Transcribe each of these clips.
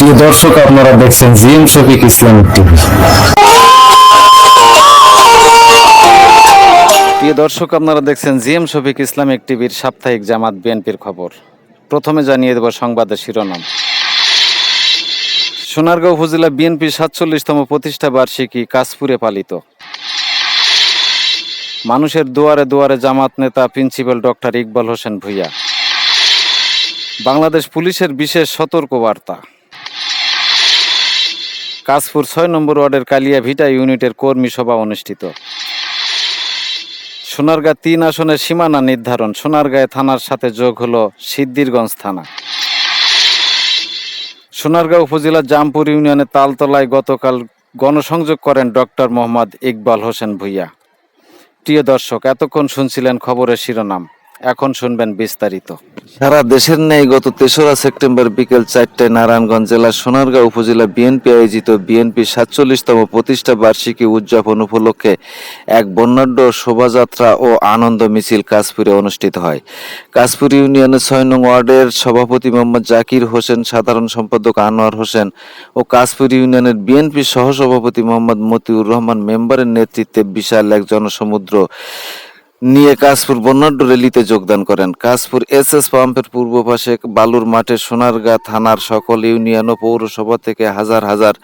প্রিয় দর্শক, আপনারা দেখছেন জিএম শফিক ইসলামিক টিভি। প্রিয় দর্শক, আপনারা দেখছেন জিএম শফিক ইসলামিক টিভির সাপ্তাহিক জামাত বিএনপির খবর। প্রথমে জানিয়ে দেব সংবাদের শিরোনাম। সোনারগাঁও উপজেলা বিএনপির সাতচল্লিশতম প্রতিষ্ঠা বার্ষিকী কাশপুরে পালিত। মানুষের দুয়ারে দুয়ারে জামাত নেতা প্রিন্সিপাল ডক্টর ইকবাল হোসেন ভুইয়া। বাংলাদেশ পুলিশের বিশেষ সতর্ক বার্তা কাশপুর ছয় নম্বর ওয়ার্ডের কালিয়া ভিটা ইউনিটের কর্মী সভা অনুষ্ঠিত। সোনারগাঁ তিন আসনের সীমানা নির্ধারণ, সোনারগাঁয়ে থানার সাথে যোগ হলো সিদ্দিরগঞ্জ থানা। সোনারগাঁও উপজেলার জামপুর ইউনিয়নের তালতলায় গতকাল গণসংযোগ করেন ডক্টর মোহাম্মদ ইকবাল হোসেন ভুইয়া। প্রিয় দর্শক, এতক্ষণ শুনছিলেন খবরের শিরোনাম। এখন শুনবেন বিস্তারিত। সারা দেশের ন্যায় গত তেসরা সেপ্টেম্বর বিকেল চারটায় নারায়ণগঞ্জ জেলার সোনারগাঁও উপজেলা বিএনপি আয়োজিত বিএনপি সাতচল্লিশতম প্রতিষ্ঠা বার্ষিকী উদযাপন উপলক্ষে এক বর্ণাঢ্য শোভাযাত্রা ও আনন্দ মিছিল কাশপুরে অনুষ্ঠিত হয়। কাশপুর ইউনিয়নের ছয় নং ওয়ার্ডের সভাপতি মোহাম্মদ জাকির হোসেন, সাধারণ সম্পাদক আনোয়ার হোসেন ও কাশপুর ইউনিয়নের বিএনপি সহসভাপতি মোহাম্মদ মতিউর রহমান মেম্বারের নেতৃত্বে বিশাল এক জনসমুদ্র নিয়ে কাশপুর বর্ণাঢ্য র্যালিতে যোগদান করেন। কাশপুর এস এস পাম্পের পূর্ব পাশে বালুর মাঠে সোনারগাঁ থানার সকল ইউনিয়ন ও পৌরসভা থেকে হাজার হাজার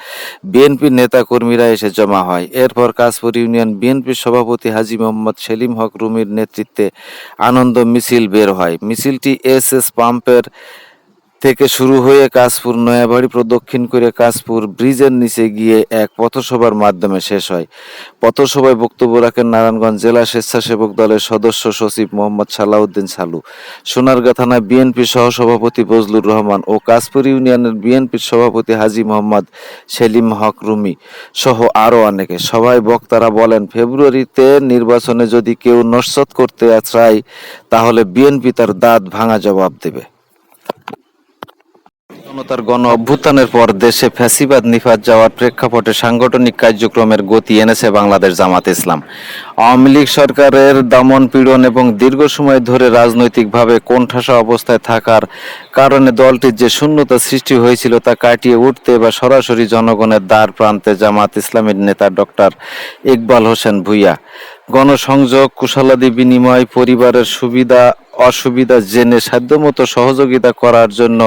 বিএনপি নেতা কর্মীরা এসে জমা হয়। এরপর কাশপুর ইউনিয়ন বিএনপির সভাপতি হাজি মোহাম্মদ সেলিম হক রুমির নেতৃত্বে আনন্দ মিছিল বের হয়। মিছিলটি এস এস পাম্পের থেকে শুরু হয়ে কাশপুর নয়াবাড়ি প্রদক্ষিণ করে কাশপুর ব্রিজের নিচে গিয়ে এক পথসভার মাধ্যমে শেষ হয়। পথসভায় বক্তব্য রাখেন নারায়ণগঞ্জ জেলা স্বেচ্ছাসেবক দলের সদস্য সচিব মোহাম্মদ সালাউদ্দিন সালু। সোনারগাঁ থানা বিএনপির সহসভাপতি বজলুর রহমান ও কাশপুর ইউনিয়নের বিএনপির সভাপতি হাজি মোহাম্মদ সেলিম হক রুমি সহ আরও অনেকে। সবাই বক্তারা বলেন, ফেব্রুয়ারিতে নির্বাচনে যদি কেউ নস্যত করতে চায় তাহলে বিএনপি তার দাঁত ভাঙা জবাব দেবে। জনতার গণ অভ্যুত্থানের পর দেশে ফ্যাসিবাদ নিফাত যাওয়ার প্রেক্ষাপটে সাংগঠনিক কার্যক্রমের গতি এনেছে বাংলাদেশ জামাত ইসলাম। আওয়ামী লীগ সরকারের দমন পীড়ন এবং দীর্ঘ সময় ধরে রাজনৈতিকভাবে কোণঠাসা অবস্থায় থাকার কারণে দলটির যে শূন্যতা সৃষ্টি হয়েছিল তা কাটিয়ে উঠতে বা সরাসরি জনগণের দ্বার প্রান্তে জামাত ইসলামের নেতা ডক্টর ইকবাল হোসেন ভুইয়া। গণসংযোগ, কুশলাদি বিনিময়, পরিবারের সুবিধা অসুবিধা জেনে সাধ্যমতো সহযোগিতা করার জন্য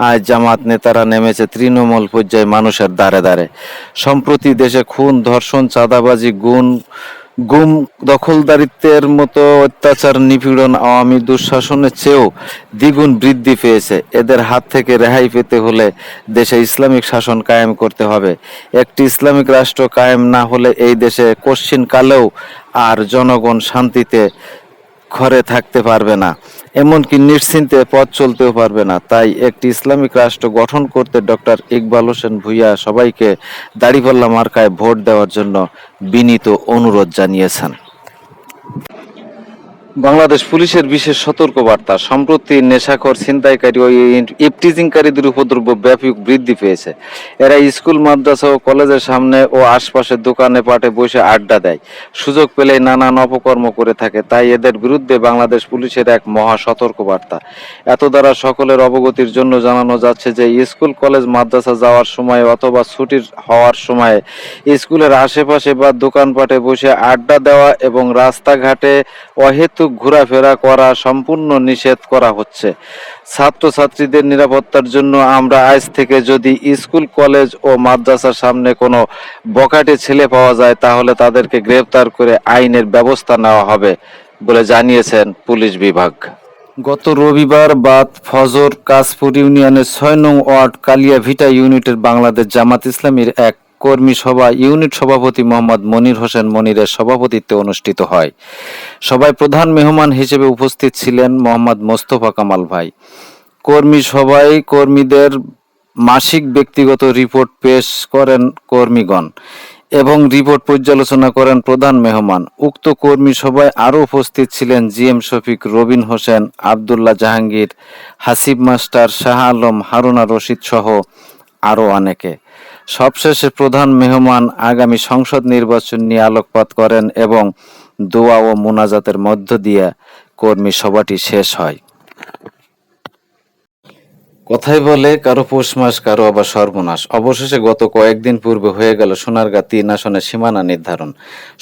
আজ জামাত নেতারা নেমেছে তৃণমূল পর্যায়ে মানুষের দ্বারে দ্বারে। সম্প্রতি দেশে খুন, ধর্ষণ, চাঁদাবাজি, গুণ, গুম, দখলদারিত্বের মতো অত্যাচার, নিপীড়ন, আওয়ামী দুঃশাসনের চেয়েও দ্বিগুণ বৃদ্ধি পেয়েছে। এদের হাত থেকে রেহাই পেতে হলে দেশে ইসলামিক শাসন কায়েম করতে হবে। একটি ইসলামিক রাষ্ট্র কায়েম না হলে এই দেশে কশ্চিন কালেও আর জনগণ শান্তিতে ঘরে থাকতে পারবে না, এমনকি নিশ্চিন্তে পথ চলতেও পারবে না। তাই একটি ইসলামিক রাষ্ট্র গঠন করতে ডক্টর ইকবাল হোসেন ভুইয়া সবাইকে দাড়িপাল্লা মার্কায় ভোট দেওয়ার জন্য বিনীত অনুরোধ জানিয়েছেন। বাংলাদেশ পুলিশের বিশেষ সতর্কবার্তা। সম্প্রতি নেশাখর ছিনতাইকারী ও ইপটিজিংকারীদের উপদ্রব ব্যাপক বৃদ্ধি পেয়েছে। এরা স্কুল, মাদ্রাসা ও কলেজের সামনে ও আশপাশের দোকানে পাটে বসে আড্ডা দেয়। সুযোগ পেলে নানান অপকর্ম করে থাকে। তাই এদের বিরুদ্ধে বাংলাদেশ পুলিশের এক মহা সতর্কবার্তা। এত দ্বারা সকলের অবগতির জন্য জানানো যাচ্ছে যে, স্কুল, কলেজ, মাদ্রাসা যাওয়ার সময় অথবা ছুটির হওয়ার সময় স্কুলের আশেপাশে বা দোকানপাটে বসে আড্ডা দেওয়া এবং রাস্তাঘাটে অহেতুক ঘোরাফেরা করা সম্পূর্ণ নিষেধ করা হচ্ছে। ছাত্রছাত্রীদের নিরাপত্তার জন্য আমরা আজ থেকে যদি স্কুল, কলেজ ও মাদ্রাসার সামনে কোনো বকাটে ছেলে পাওয়া যায়, তাহলে তাদেরকে গ্রেফতার করে আইনের ব্যবস্থা নেওয়া হবে বলে জানিয়েছেন পুলিশ বিভাগ। গত রবিবার বাদ ফজর কাশপুর ইউনিয়নের ছয় নং ওয়ার্ড কালিয়া ভিটা ইউনিটের বাংলাদেশ জামাত ইসলামীর এক কর্মী সভা, ইউনিট সভাপতি মোহাম্মদ মনির হোসেন মনিরের সভাপতিত্বে অনুষ্ঠিত হয়। সভায় প্রধান মেহমান হিসেবে উপস্থিত ছিলেন মোহাম্মদ মোস্তফা কামাল ভাই। কর্মী সভায় কর্মীদের মাসিক ব্যক্তিগত রিপোর্ট পেশ করেন কর্মীগণ এবং রিপোর্ট পর্যালোচনা করেন প্রধান মেহমান। উক্ত কর্মী সভায় আরও উপস্থিত ছিলেন G M Shafiq, Robin Hossain, Abdullah Jahangir, Hasib master, Shah Alam, Haruna Rashid সহ আরও অনেকে। সবশেষে প্রধান মেহমান আগামী সংসদ নির্বাচন নিয়ে আলোকপাত করেন এবং দোয়া ও মোনাজাতের মধ্য দিয়ে কর্মী সভাটি শেষ হয়। কথাই বলে, কারও পৌষ মাস, কারও আবার সর্বনাশ। অবশেষে গত কয়েকদিন পূর্বে হয়ে গেল সোনারগাঁ তিন আসনের সীমানা নির্ধারণ।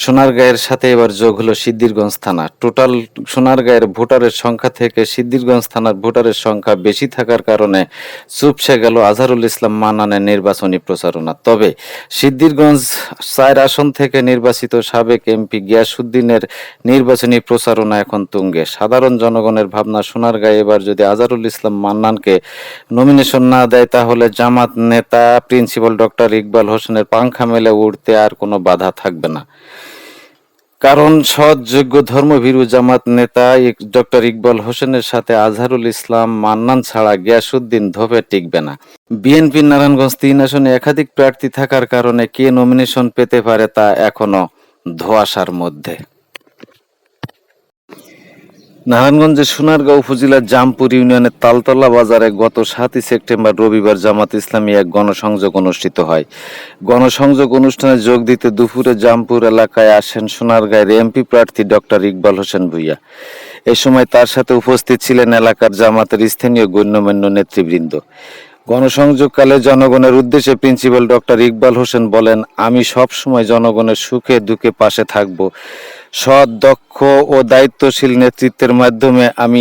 সোনারগাঁয়ের সাথে এবার যোগ হলো সিদ্দিরগঞ্জ থানা। টোটাল সোনারগাঁয়ের ভোটারের সংখ্যা থেকে সিদ্দিরগঞ্জ থানার ভোটারের সংখ্যা বেশি থাকার কারণে চুপসে গেল আজহারুল ইসলাম মান্নানের নির্বাচনী প্রচারণা। তবে সিদ্দিরগঞ্জ চার আসন থেকে নির্বাচিত সাবেক এমপি গিয়াসুদ্দিনের নির্বাচনী প্রচারণা এখন তুঙ্গে। সাধারণ জনগণের ভাবনা, সোনারগাঁয়ে এবার যদি আজহারুল ইসলাম মান্নানকে নমিনেশন না দেয় তাহলে জামাত নেতা প্রিন্সিপাল ডক্টর ইকবাল হোসেনের পাংখা মেলে উঠতে আর কোনো বাধা থাকবে না। কারণ সৎ যোগ্য ধর্মভীরু জামাত নেতা ডক্টর ইকবাল হোসেনের সাথে আজহারুল ইসলাম মান্নান ছাড়া গিয়াসুদ্দিন ধোপে টিকবে না। বিএনপি নারায়ণগঞ্জ তিন আসনে একাধিক প্রার্থী থাকার কারণে কে নমিনেশন পেতে পারে তা এখনও ধোয়াশার মধ্যে। নারায়ণগঞ্জের সোনারগাঁও উপজেলার জামপুর ইউনিয়নের তালতলা বাজারে গত সাতই সেপ্টেম্বর রবিবার জামাত ইসলামী এক গণসংযোগ অনুষ্ঠিত হয়। গণসংযোগ অনুষ্ঠানে যোগ দিতে দুপুরে জামপুর এলাকায় আসেন সোনারগাঁয়ের এমপি প্রার্থী ডক্টর ইকবাল হোসেন ভুইয়া। এ সময় তার সাথে উপস্থিত ছিলেন এলাকার জামাতের স্থানীয় গণ্যমান্য নেতৃবৃন্দ। গণসংযোগকালে জনগণের উদ্দেশ্যে প্রিন্সিপাল ডক্টর ইকবাল হোসেন বলেন, আমি সব সময় জনগণের সুখে দুঃখে পাশে থাকব। সৎ, দক্ষ ও দায়িত্বশীল নেতৃত্বের মাধ্যমে আমি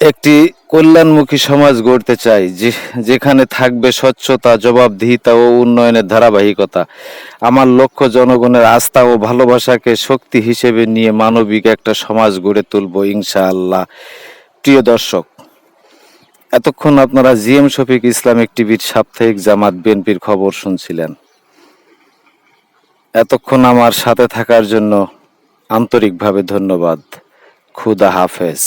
একটি কল্যাণমুখী সমাজ গড়তে চাই যেখানে থাকবে স্বচ্ছতা, জবাবদিহিতা ও উন্নয়নের ধারাবাহিকতা। আমার লক্ষ্য জনগণের আস্থা ও ভালোবাসাকে শক্তি হিসেবে নিয়ে মানবিক একটা সমাজ গড়ে তুলব, ইনশাআল্লাহ। প্রিয় দর্শক, এতক্ষণ আপনারা জিএম শফিক ইসলামিক টিভির সাপ্তাহিক জামাত বিএনপির খবর শুনছিলেন। এতক্ষণ আমার সাথে থাকার জন্য আন্তরিকভাবে ধন্যবাদ। খুদা হাফেজ।